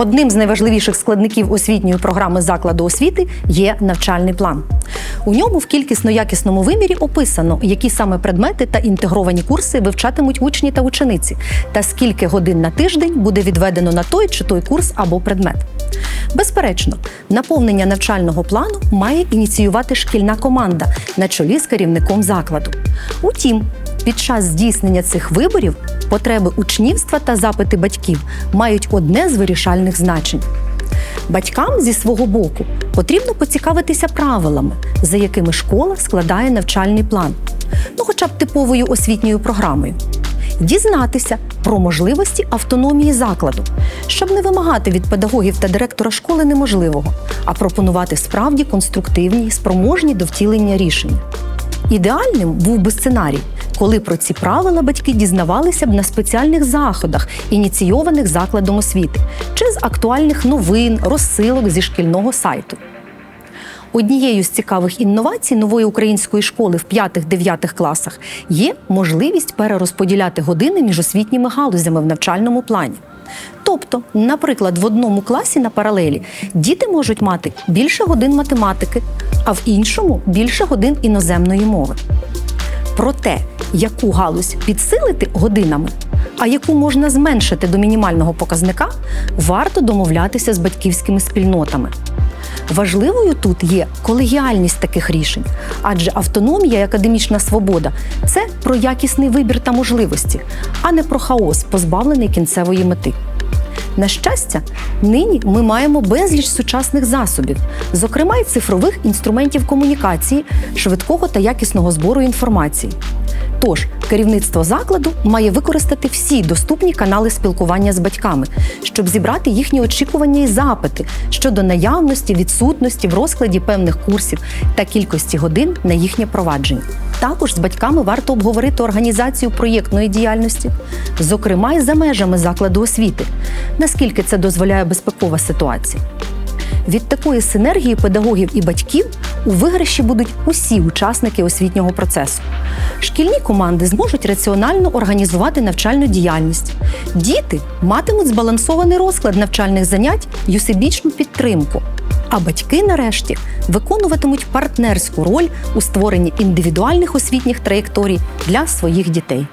Одним з найважливіших складників освітньої програми закладу освіти є навчальний план. У ньому в кількісно-якісному вимірі описано, які саме предмети та інтегровані курси вивчатимуть учні та учениці, та скільки годин на тиждень буде відведено на той чи той курс або предмет. Безперечно, наповнення навчального плану має ініціювати шкільна команда на чолі з керівником закладу. Утім, під час здійснення цих виборів потреби учнівства та запити батьків мають одне з вирішальних значень. Батькам зі свого боку потрібно поцікавитися правилами, за якими школа складає навчальний план, ну хоча б типовою освітньою програмою. Дізнатися про можливості автономії закладу, щоб не вимагати від педагогів та директора школи неможливого, а пропонувати справді конструктивні спроможні до втілення рішення. Ідеальним був би сценарій, коли про ці правила батьки дізнавалися б на спеціальних заходах, ініційованих закладом освіти, чи з актуальних новин, розсилок зі шкільного сайту. Однією з цікавих інновацій нової української школи в 5-9 класах є можливість перерозподіляти години між освітніми галузями в навчальному плані. Тобто, наприклад, в одному класі на паралелі діти можуть мати більше годин математики, а в іншому більше годин іноземної мови. Про те, яку галузь підсилити годинами, а яку можна зменшити до мінімального показника, варто домовлятися з батьківськими спільнотами. Важливою тут є колегіальність таких рішень, адже автономія і академічна свобода це про якісний вибір та можливості, а не про хаос, позбавлений кінцевої мети. На щастя, нині ми маємо безліч сучасних засобів, зокрема й цифрових інструментів комунікації, швидкого та якісного збору інформації. Тож керівництво закладу має використати всі доступні канали спілкування з батьками, щоб зібрати їхні очікування і запити щодо наявності, відсутності в розкладі певних курсів та кількості годин на їхнє провадження. Також з батьками варто обговорити організацію проєктної діяльності, зокрема й за межами закладу освіти, наскільки це дозволяє безпекова ситуація. Від такої синергії педагогів і батьків у виграші будуть усі учасники освітнього процесу. Шкільні команди зможуть раціонально організувати навчальну діяльність. Діти матимуть збалансований розклад навчальних занять й усебічну підтримку. А батьки, нарешті, виконуватимуть партнерську роль у створенні індивідуальних освітніх траєкторій для своїх дітей.